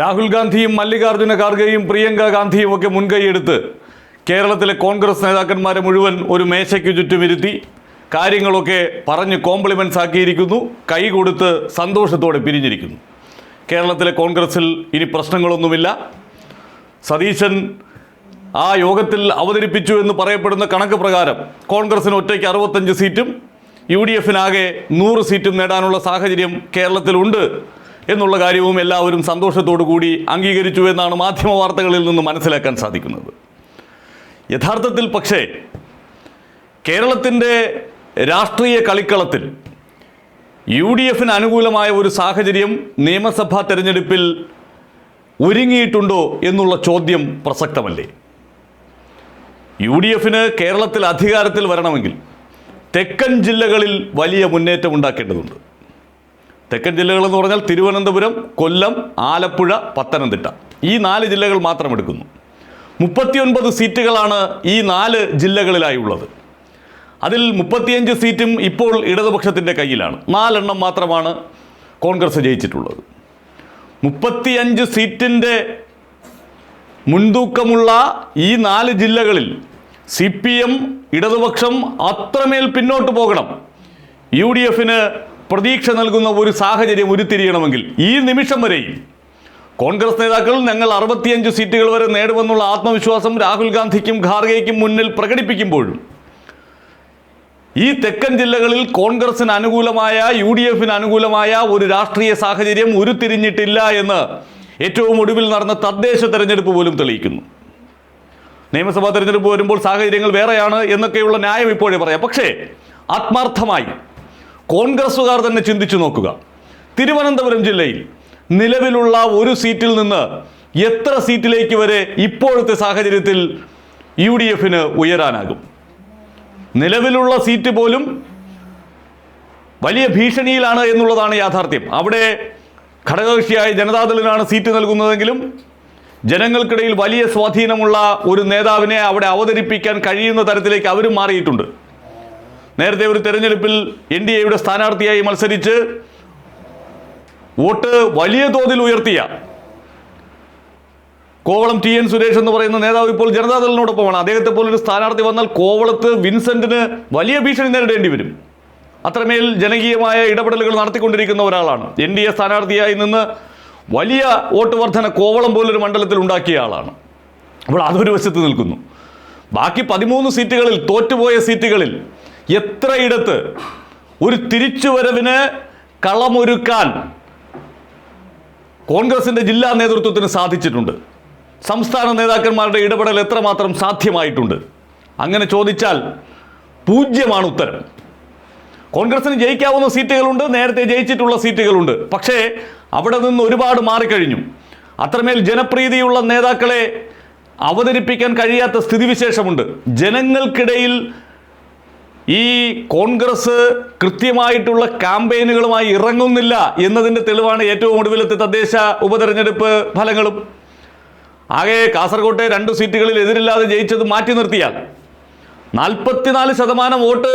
രാഹുൽ ഗാന്ധിയും മല്ലികാർജുന ഖാർഗെയും പ്രിയങ്ക ഗാന്ധിയും ഒക്കെ മുൻകൈയെടുത്ത് കേരളത്തിലെ കോൺഗ്രസ് നേതാക്കന്മാരെ മുഴുവൻ ഒരു മേശയ്ക്ക് ചുറ്റുമിരുത്തി കാര്യങ്ങളൊക്കെ പറഞ്ഞ് കോംപ്ലിമെൻസ് ആക്കിയിരിക്കുന്നു കൈ കൊടുത്ത് സന്തോഷത്തോടെ പിരിഞ്ഞിരിക്കുന്നു. കേരളത്തിലെ കോൺഗ്രസിൽ ഇനി പ്രശ്നങ്ങളൊന്നുമില്ല. സതീശൻ ആ യോഗത്തിൽ അവതരിപ്പിച്ചു എന്ന് പറയപ്പെടുന്ന കണക്ക് പ്രകാരം കോൺഗ്രസിന് ഒറ്റയ്ക്ക് അറുപത്തഞ്ച് സീറ്റും യു ഡി എഫിനാകെ നൂറ് സീറ്റും നേടാനുള്ള സാഹചര്യം കേരളത്തിലുണ്ട്. എന്നുള്ള കാര്യവും എല്ലാവരും സന്തോഷത്തോടു കൂടി അംഗീകരിച്ചു എന്നാണ് മാധ്യമ വാർത്തകളിൽ നിന്ന് മനസ്സിലാക്കാൻ സാധിക്കുന്നത്. യഥാർത്ഥത്തിൽ പക്ഷേ കേരളത്തിന്റെ രാഷ്ട്രീയ കളിക്കളത്തിൽ യു ഡി എഫിന് അനുകൂലമായ ഒരു സാഹചര്യം നിയമസഭാ തെരഞ്ഞെടുപ്പിൽ ഒരുങ്ങിയിട്ടുണ്ടോ എന്നുള്ള ചോദ്യം പ്രസക്തമല്ലേ? യു ഡി എഫിന് കേരളത്തിൽ അധികാരത്തിൽ വരണമെങ്കിൽ തെക്കൻ ജില്ലകളിൽ വലിയ മുന്നേറ്റം ഉണ്ടാക്കേണ്ടതുണ്ട്. തെക്കൻ ജില്ലകൾ എന്ന് പറഞ്ഞാൽ തിരുവനന്തപുരം കൊല്ലം ആലപ്പുഴ പത്തനംതിട്ട. ഈ നാല് ജില്ലകൾ മാത്രം എടുക്കുന്നു. മുപ്പത്തിയൊൻപത് സീറ്റുകളാണ് ഈ നാല് ജില്ലകളിലായി ഉള്ളത് അതിൽ മുപ്പത്തിയഞ്ച് സീറ്റും ഇപ്പോൾ ഇടതുപക്ഷത്തിന്റെ കയ്യിലാണ്. നാലെണ്ണം മാത്രമാണ് കോൺഗ്രസ് ജയിച്ചിട്ടുള്ളത്. മുപ്പത്തിയഞ്ച് സീറ്റിന്റെ മുൻതൂക്കമുള്ള ഈ നാല് ജില്ലകളിൽ സി പി എം ഇടതുപക്ഷം അത്രമേൽ പിന്നോട്ട് പോകണം. യു ഡി എഫിന് പ്രതീക്ഷ നൽകുന്ന ഒരു സാഹചര്യം ഉരുത്തിരിയണമെങ്കിൽ ഈ നിമിഷം വരെയും കോൺഗ്രസ് നേതാക്കൾ ഞങ്ങൾ അറുപത്തിയഞ്ച് സീറ്റുകൾ വരെ നേടുമെന്നുള്ള ആത്മവിശ്വാസം രാഹുൽ ഗാന്ധിക്കും ഖാർഗെയ്ക്കും മുന്നിൽ പ്രകടിപ്പിക്കുമ്പോഴും ഈ തെക്കൻ ജില്ലകളിൽ കോൺഗ്രസിന് അനുകൂലമായ യു ഡി എഫിന് അനുകൂലമായ ഒരു രാഷ്ട്രീയ സാഹചര്യം ഉരുത്തിരിഞ്ഞിട്ടില്ല എന്ന് ഏറ്റവും ഒടുവിൽ നടന്ന തദ്ദേശ തെരഞ്ഞെടുപ്പ് പോലും തെളിയിക്കുന്നു. നിയമസഭാ തെരഞ്ഞെടുപ്പ് വരുമ്പോൾ സാഹചര്യങ്ങൾ വേറെയാണ് എന്നൊക്കെയുള്ള ന്യായം ഇപ്പോഴേ പറയാം. പക്ഷേ ആത്മാർത്ഥമായി കോൺഗ്രസ്സുകാർ തന്നെ ചിന്തിച്ചു നോക്കുക. തിരുവനന്തപുരം ജില്ലയിൽ നിലവിലുള്ള ഒരു സീറ്റിൽ നിന്ന് എത്ര സീറ്റിലേക്ക് വരെ ഇപ്പോഴത്തെ സാഹചര്യത്തിൽ യു ഡി എഫിന് ഉയരാനാകും? നിലവിലുള്ള സീറ്റ് പോലും വലിയ ഭീഷണിയിലാണ് എന്നുള്ളതാണ് യാഥാർത്ഥ്യം. അവിടെ ഘടകകക്ഷിയായ ജനതാദളിനാണ് സീറ്റ് നൽകുന്നതെങ്കിലും ജനങ്ങൾക്കിടയിൽ വലിയ സ്വാധീനമുള്ള ഒരു നേതാവിനെ അവിടെ അവതരിപ്പിക്കാൻ കഴിയുന്ന തരത്തിലേക്ക് അവരും മാറിയിട്ടുണ്ട്. നേരത്തെ ഒരു തെരഞ്ഞെടുപ്പിൽ എൻ ഡി എയുടെ സ്ഥാനാർത്ഥിയായി മത്സരിച്ച് വോട്ട് വലിയ തോതിൽ ഉയർത്തിയ കോവളം ടി എൻ സുരേഷ് എന്ന് പറയുന്ന നേതാവ് ഇപ്പോൾ ജനതാദളിനോടൊപ്പമാണ്. അദ്ദേഹത്തെ പോലൊരു സ്ഥാനാർത്ഥി വന്നാൽ കോവളത്ത് വിൻസെന്റിന് വലിയ ഭീഷണി നേരിടേണ്ടി വരും. അത്രമേൽ ജനകീയമായ ഇടപെടലുകൾ നടത്തിക്കൊണ്ടിരിക്കുന്ന ഒരാളാണ്. എൻ ഡി എ സ്ഥാനാർത്ഥിയായി നിന്ന് വലിയ വോട്ട് വർധന കോവളം പോലൊരു മണ്ഡലത്തിൽ ഉണ്ടാക്കിയ ആളാണ്. അപ്പോൾ അതൊരു വശത്ത് നിൽക്കുന്നു. ബാക്കി പതിമൂന്ന് സീറ്റുകളിൽ തോറ്റുപോയ സീറ്റുകളിൽ എത്രയിടത്ത്? ഒരു തിരിച്ചുവരവിന് കളമൊരുക്കാൻ കോൺഗ്രസിന്റെ ജില്ലാ നേതൃത്വത്തിന് സാധിച്ചിട്ടുണ്ട്. സംസ്ഥാന നേതാക്കന്മാരുടെ ഇടപെടൽ എത്രമാത്രം സാധ്യമായിട്ടുണ്ട്? അങ്ങനെ ചോദിച്ചാൽ പൂജ്യമാണ് ഉത്തരം. കോൺഗ്രസിന് ജയിക്കാവുന്ന സീറ്റുകളുണ്ട് നേരത്തെ ജയിച്ചിട്ടുള്ള സീറ്റുകളുണ്ട്. പക്ഷേ അവിടെ നിന്ന് ഒരുപാട് മാറിക്കഴിഞ്ഞു. അത്രമേൽ ജനപ്രീതിയുള്ള നേതാക്കളെ അവതരിപ്പിക്കാൻ കഴിയാത്ത സ്ഥിതിവിശേഷമുണ്ട്. ജനങ്ങൾക്കിടയിൽ ഈ കോൺഗ്രസ് കൃത്യമായിട്ടുള്ള ക്യാമ്പയിനുകളുമായി ഇറങ്ങുന്നില്ല എന്നതിന്റെ തെളിവാണ് ഏറ്റവും ഒടുവിലത്തെ തദ്ദേശ ഉപതെരഞ്ഞെടുപ്പ് ഫലങ്ങളും. ആകെ കാസർകോട്ടെ രണ്ട് സീറ്റുകളിൽ എതിരില്ലാതെ ജയിച്ചത് മാറ്റി നിർത്തിയാൽ നാൽപ്പത്തിനാല് ശതമാനം വോട്ട്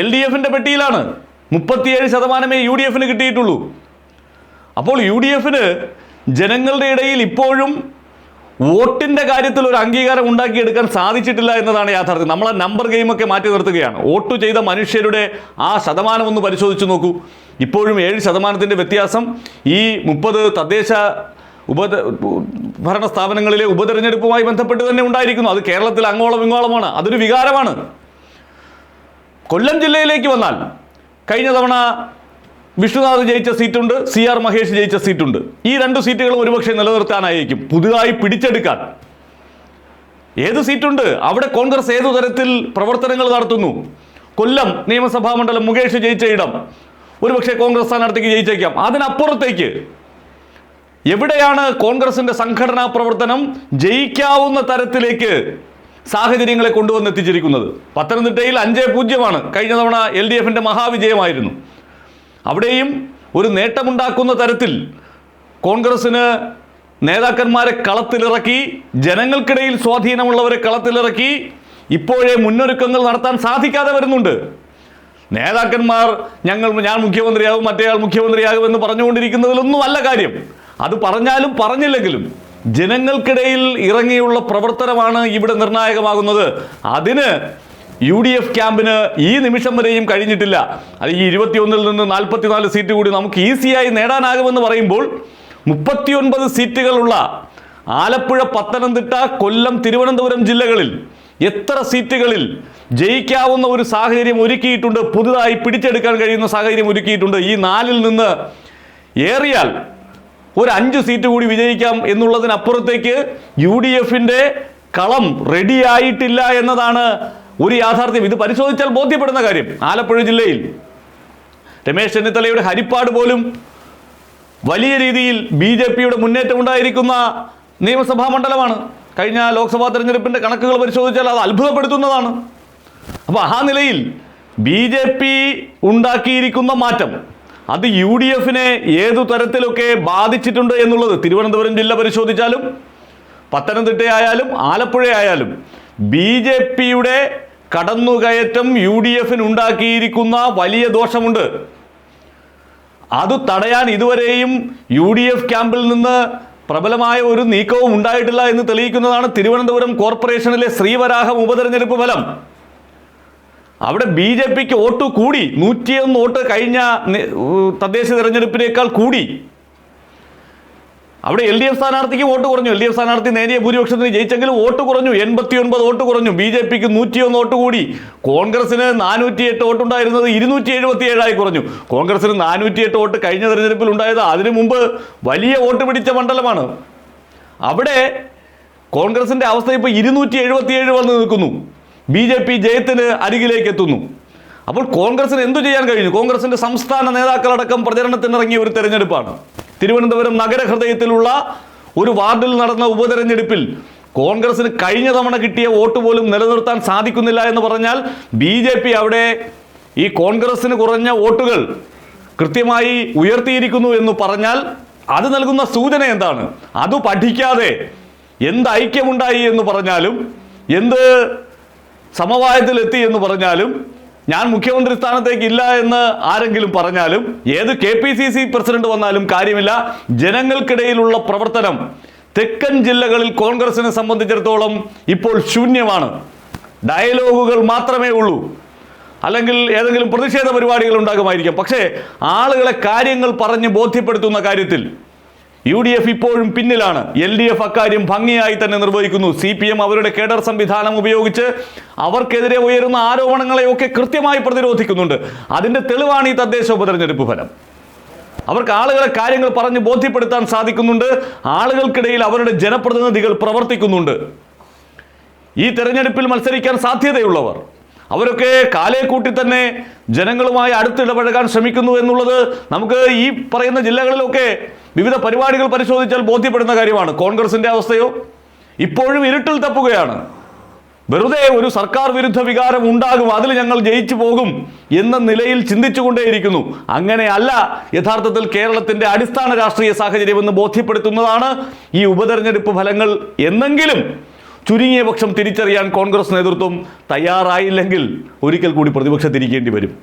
എൽ ഡി എഫിന്റെ പെട്ടിയിലാണ്. മുപ്പത്തിയേഴ് ശതമാനമേ യു ഡി എഫിന് കിട്ടിയിട്ടുള്ളൂ. അപ്പോൾ യു ഡി എഫിന് ജനങ്ങളുടെ ഇടയിൽ ഇപ്പോഴും വോട്ടിന്റെ കാര്യത്തിൽ ഒരു അംഗീകാരം ഉണ്ടാക്കിയെടുക്കാൻ സാധിച്ചിട്ടില്ല എന്നതാണ് യാഥാർത്ഥ്യം. നമ്മളെ നമ്പർ ഗെയിമൊക്കെ മാറ്റി നിർത്തുകയാണ്. വോട്ട് ചെയ്ത മനുഷ്യരുടെ ആ ശതമാനം ഒന്ന് പരിശോധിച്ചു നോക്കൂ. ഇപ്പോഴും ഏഴ് ശതമാനത്തിന്റെ വ്യത്യാസം. ഈ മുപ്പത് തദ്ദേശ ഉപ ഭരണ സ്ഥാപനങ്ങളിലെ ഉപതെരഞ്ഞെടുപ്പുമായി ബന്ധപ്പെട്ട് തന്നെ ഉണ്ടായിരിക്കുന്നു. അത് കേരളത്തിൽ അങ്ങോളം ഇങ്ങോളമാണ്. അതൊരു വികാരമാണ്. കൊല്ലം ജില്ലയിലേക്ക് വന്നാൽ കഴിഞ്ഞ തവണ വിഷ്ണുനാഥ് ജയിച്ച സീറ്റുണ്ട് സി ആർ മഹേഷ് ജയിച്ച സീറ്റുണ്ട്. ഈ രണ്ട് സീറ്റുകളും ഒരുപക്ഷെ നിലനിർത്താനായിരിക്കും. പുതുതായി പിടിച്ചെടുക്കാൻ. ഏത് സീറ്റുണ്ട്? അവിടെ കോൺഗ്രസ് ഏതു തരത്തിൽ പ്രവർത്തനങ്ങൾ നടത്തുന്നു? കൊല്ലം നിയമസഭാ മണ്ഡലം മുകേഷ് ജയിച്ച ഇടം. ഒരുപക്ഷെ കോൺഗ്രസ് സ്ഥാനാർത്ഥിക്ക് ജയിച്ചേക്കാം. അതിനപ്പുറത്തേക്ക് എവിടെയാണ് കോൺഗ്രസിന്റെ സംഘടനാ പ്രവർത്തനം? ജയിക്കാവുന്ന തരത്തിലേക്ക് സാഹചര്യങ്ങളെ കൊണ്ടുവന്നെത്തിച്ചിരിക്കുന്നത്. പത്തനംതിട്ടയിൽ അഞ്ച് പൂജ്യമാണ്. കഴിഞ്ഞ തവണ എൽ ഡി എഫിന്റെ മഹാവിജയമായിരുന്നു. അവിടെയും ഒരു നേട്ടമുണ്ടാക്കുന്ന തരത്തിൽ കോൺഗ്രസ്സിന് നേതാക്കന്മാരെ കളത്തിലിറക്കി ജനങ്ങൾക്കിടയിൽ സ്വാധീനമുള്ളവരെ കളത്തിലിറക്കി ഇപ്പോഴേ മുന്നൊരുക്കങ്ങൾ നടത്താൻ സാധിക്കാതെ വരുന്നുണ്ട്. നേതാക്കന്മാർ ഞങ്ങൾ ഞാൻ മുഖ്യമന്ത്രിയാകും മറ്റേയാൾ മുഖ്യമന്ത്രിയാകും എന്ന് പറഞ്ഞുകൊണ്ടിരിക്കുന്നതിലൊന്നും അല്ല കാര്യം. അത് പറഞ്ഞാലും പറഞ്ഞില്ലെങ്കിലും ജനങ്ങൾക്കിടയിൽ ഇറങ്ങിയുള്ള പ്രവർത്തനമാണ് ഇവിടെ നിർണായകമാകുന്നത്. അതിന് യു ഡി എഫ് ക്യാമ്പിന് ഈ നിമിഷം വരെയും കഴിഞ്ഞിട്ടില്ല. അത് ഈ ഇരുപത്തിയൊന്നിൽ നിന്ന് നാൽപ്പത്തിനാല് സീറ്റ് കൂടി നമുക്ക് ഈസിയായി നേടാനാകുമെന്ന് പറയുമ്പോൾ മുപ്പത്തിയൊൻപത് സീറ്റുകളുള്ള ആലപ്പുഴ പത്തനംതിട്ട കൊല്ലം തിരുവനന്തപുരം ജില്ലകളിൽ എത്ര സീറ്റുകളിൽ ജയിക്കാവുന്ന ഒരു സാഹചര്യം ഒരുക്കിയിട്ടുണ്ട്? പുതുതായി പിടിച്ചെടുക്കാൻ കഴിയുന്ന സാഹചര്യം ഒരുക്കിയിട്ടുണ്ട്. ഈ നാലിൽ നിന്ന് ഏറിയാൽ ഒരു അഞ്ച് സീറ്റ് കൂടി വിജയിക്കാം എന്നുള്ളതിനപ്പുറത്തേക്ക് യു ഡി എഫിന്റെ കളം റെഡിയായിട്ടില്ല എന്നതാണ് ഒരു യാഥാർത്ഥ്യം. ഇത് പരിശോധിച്ചാൽ ബോധ്യപ്പെടുന്ന കാര്യം. ആലപ്പുഴ ജില്ലയിൽ രമേശ് ചെന്നിത്തലയുടെ ഹരിപ്പാട് പോലും വലിയ രീതിയിൽ ബി ജെ പിയുടെ മുന്നേറ്റം ഉണ്ടായിരിക്കുന്ന നിയമസഭാ മണ്ഡലമാണ്. കഴിഞ്ഞ ലോക്സഭാ തെരഞ്ഞെടുപ്പിന്റെ കണക്കുകൾ പരിശോധിച്ചാൽ അത് അത്ഭുതപ്പെടുത്തുന്നതാണ്. അപ്പോൾ ആ നിലയിൽ ബി ജെ പി ഉണ്ടാക്കിയിരിക്കുന്ന മാറ്റം അത് യു ഡി എഫിനെ ഏതു തരത്തിലൊക്കെ ബാധിച്ചിട്ടുണ്ട് എന്നുള്ളത് തിരുവനന്തപുരം ജില്ല പരിശോധിച്ചാലും പത്തനംതിട്ടയായാലും ആലപ്പുഴയായാലും ബി ജെ പിയുടെ കടന്നുകയറ്റം യു ഡി എഫിന് ഉണ്ടാക്കിയിരിക്കുന്ന വലിയ ദോഷമുണ്ട്. അത് തടയാൻ ഇതുവരെയും യു ഡി എഫ് ക്യാമ്പിൽ നിന്ന് പ്രബലമായ ഒരു നീക്കവും ഉണ്ടായിട്ടില്ല എന്ന് തെളിയിക്കുന്നതാണ് തിരുവനന്തപുരം കോർപ്പറേഷനിലെ ശ്രീവരാഹം ഉപതെരഞ്ഞെടുപ്പ് ഫലം. അവിടെ ബി ജെ പിക്ക് വോട്ട് കൂടി. നൂറ്റിയൊന്ന് വോട്ട് കഴിഞ്ഞ തദ്ദേശ തിരഞ്ഞെടുപ്പിനേക്കാൾ കൂടി. അവിടെ എൽ ഡി എഫ് സ്ഥാനാർത്ഥിക്ക് വോട്ട് കുറഞ്ഞു. എൽ ഡി എഫ് സ്ഥാനാർത്ഥി നേരിയ ഭൂരിപക്ഷത്തിന് ജയിച്ചെങ്കിലും വോട്ട് കുറഞ്ഞു. എൺപത്തി ഒൻപത് വോട്ട് കുറഞ്ഞു. ബി ജെ പിക്ക് നൂറ്റിയൊന്ന് വോട്ട് കൂടി. കോൺഗ്രസിന് നാനൂറ്റി എട്ട് വോട്ടുണ്ടായിരുന്നത് ഇരുന്നൂറ്റി എഴുപത്തി ഏഴായി കുറഞ്ഞു. കോൺഗ്രസിന് നാനൂറ്റി എട്ട് വോട്ട് കഴിഞ്ഞ തെരഞ്ഞെടുപ്പിൽ ഉണ്ടായത് അതിനു മുമ്പ് വലിയ വോട്ട് പിടിച്ച മണ്ഡലമാണ്. അവിടെ കോൺഗ്രസിന്റെ അവസ്ഥ ഇപ്പോൾ ഇരുന്നൂറ്റി എഴുപത്തിയേഴ് വന്ന് നിൽക്കുന്നു. ബി ജെ പി ജയത്തിന് അരികിലേക്ക് എത്തുന്നു അപ്പോൾ കോൺഗ്രസിന് എന്തു ചെയ്യാൻ കഴിഞ്ഞു? കോൺഗ്രസിന്റെ സംസ്ഥാന നേതാക്കളടക്കം പ്രചരണത്തിനിറങ്ങിയ ഒരു തെരഞ്ഞെടുപ്പാണ്. തിരുവനന്തപുരം നഗരഹൃദയത്തിലുള്ള ഒരു വാർഡിൽ നടന്ന ഉപതെരഞ്ഞെടുപ്പിൽ കോൺഗ്രസിന് കഴിഞ്ഞ തവണ കിട്ടിയ വോട്ട് പോലും നിലനിർത്താൻ സാധിക്കുന്നില്ല എന്ന് പറഞ്ഞാൽ ബി ജെ പി അവിടെ ഈ കോൺഗ്രസിന് കുറഞ്ഞ വോട്ടുകൾ കൃത്യമായി ഉയർത്തിയിരിക്കുന്നു എന്ന് പറഞ്ഞാൽ അത് നൽകുന്ന സൂചന എന്താണ്? അത് പഠിക്കാതെ എന്ത് ഐക്യമുണ്ടായി എന്ന് പറഞ്ഞാലും എന്ത് സമവായത്തിലെത്തി എന്ന് പറഞ്ഞാലും ഞാൻ മുഖ്യമന്ത്രി സ്ഥാനത്തേക്ക് ഇല്ല എന്ന് ആരെങ്കിലും പറഞ്ഞാലും ഏത് K P C C president വന്നാലും കാര്യമില്ല. ജനങ്ങൾക്കിടയിലുള്ള പ്രവർത്തനം തെക്കൻ ജില്ലകളിൽ കോൺഗ്രസിനെ സംബന്ധിച്ചിടത്തോളം ഇപ്പോൾ ശൂന്യമാണ്. ഡയലോഗുകൾ മാത്രമേ ഉള്ളൂ. അല്ലെങ്കിൽ ഏതെങ്കിലും പ്രതിഷേധ പരിപാടികൾ ഉണ്ടാകുമായിരിക്കാം. പക്ഷേ ആളുകളെ കാര്യങ്ങൾ പറഞ്ഞ് ബോധ്യപ്പെടുത്തുന്ന കാര്യത്തിൽ യു ഡി എഫ് ഇപ്പോഴും പിന്നിലാണ്. എൽ ഡി എഫ് അക്കാര്യം ഭംഗിയായി തന്നെ നിർവഹിക്കുന്നു. സി പി എം അവരുടെ കേഡർ സംവിധാനം ഉപയോഗിച്ച് അവർക്കെതിരെ ഉയരുന്ന ആരോപണങ്ങളെയൊക്കെ കൃത്യമായി പ്രതിരോധിക്കുന്നുണ്ട്. അതിന്റെ തെളിവാണ് ഈ തദ്ദേശ ഉപതെരഞ്ഞെടുപ്പ് ഫലം. അവർക്ക് ആളുകളെ കാര്യങ്ങൾ പറഞ്ഞ് ബോധ്യപ്പെടുത്താൻ സാധിക്കുന്നുണ്ട്. ആളുകൾക്കിടയിൽ അവരുടെ ജനപ്രതിനിധികൾ പ്രവർത്തിക്കുന്നുണ്ട്. ഈ തെരഞ്ഞെടുപ്പിൽ മത്സരിക്കാൻ സാധ്യതയുള്ളവർ. അവരൊക്കെ കാലേ കൂട്ടി തന്നെ ജനങ്ങളുമായി അടുത്തിടപഴകാൻ ശ്രമിക്കുന്നു എന്നുള്ളത് നമുക്ക് ഈ പറയുന്ന ജില്ലകളിലൊക്കെ വിവിധ പരിപാടികൾ പരിശോധിച്ചാൽ ബോധ്യപ്പെടുന്ന കാര്യമാണ്. കോൺഗ്രസിന്റെ അവസ്ഥയോ? ഇപ്പോഴും ഇരുട്ടിൽ തപ്പുകയാണ്. വെറുതെ ഒരു സർക്കാർ വിരുദ്ധ വികാരം ഉണ്ടാകും അതിൽ ഞങ്ങൾ ജയിച്ചു പോകും എന്ന നിലയിൽ ചിന്തിച്ചുകൊണ്ടേയിരിക്കുന്നു. അങ്ങനെയല്ല യഥാർത്ഥത്തിൽ കേരളത്തിന്റെ അടിസ്ഥാന രാഷ്ട്രീയ സാഹചര്യമെന്ന് ബോധ്യപ്പെടുത്തുന്നതാണ് ഈ ഉപതെരഞ്ഞെടുപ്പ് ഫലങ്ങൾ എന്നെങ്കിലും ചുരുങ്ങിയ പക്ഷം തിരിച്ചറിയാൻ കോൺഗ്രസ് നേതൃത്വം തയ്യാറായില്ലെങ്കിൽ ഒരിക്കൽ കൂടി പ്രതിപക്ഷത്തിരിക്കേണ്ടി വരും.